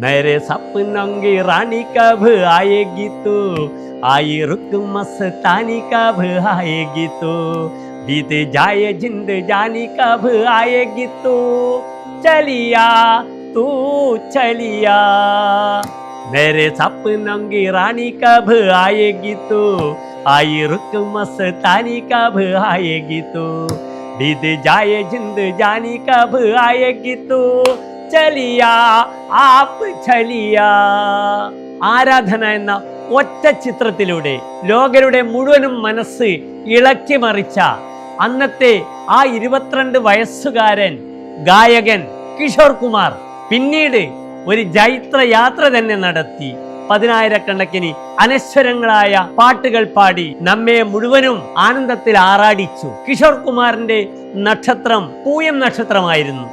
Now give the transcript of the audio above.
मेरे सपनों की रानी कब आएगी तू आई रुक मस्तानी कब आएगी तू बीत जाए जिंद जानी कब आएगी तू चलिया तू चलिया मेरे सपनों की रानी कब आएगी तू आई रुक मस्तानी कब आएगी तू बीत जाए जिंद जानी कब आएगी तू ചലിയാ ആപ്പ് ചലിയാ. ആരാധന എന്ന ഒറ്റ ചിത്രത്തിലൂടെ ലോകരുടെ മുഴുവനും മനസ്സ് ഇളക്കി മറിച്ച അന്നത്തെ ആ ഇരുപത്തിരണ്ട് വയസ്സുകാരൻ ഗായകൻ കിഷോർ കുമാർ പിന്നീട് ഒരു ജൈത്ര യാത്ര തന്നെ നടത്തി. പതിനായിരക്കണക്കിന് അനശ്വരങ്ങളായ പാട്ടുകൾ പാടി നമ്മെ മുഴുവനും ആനന്ദത്തിൽ ആറാടിച്ചു. കിഷോർ കുമാറിന്റെ നക്ഷത്രം പൂയം നക്ഷത്രമായിരുന്നു.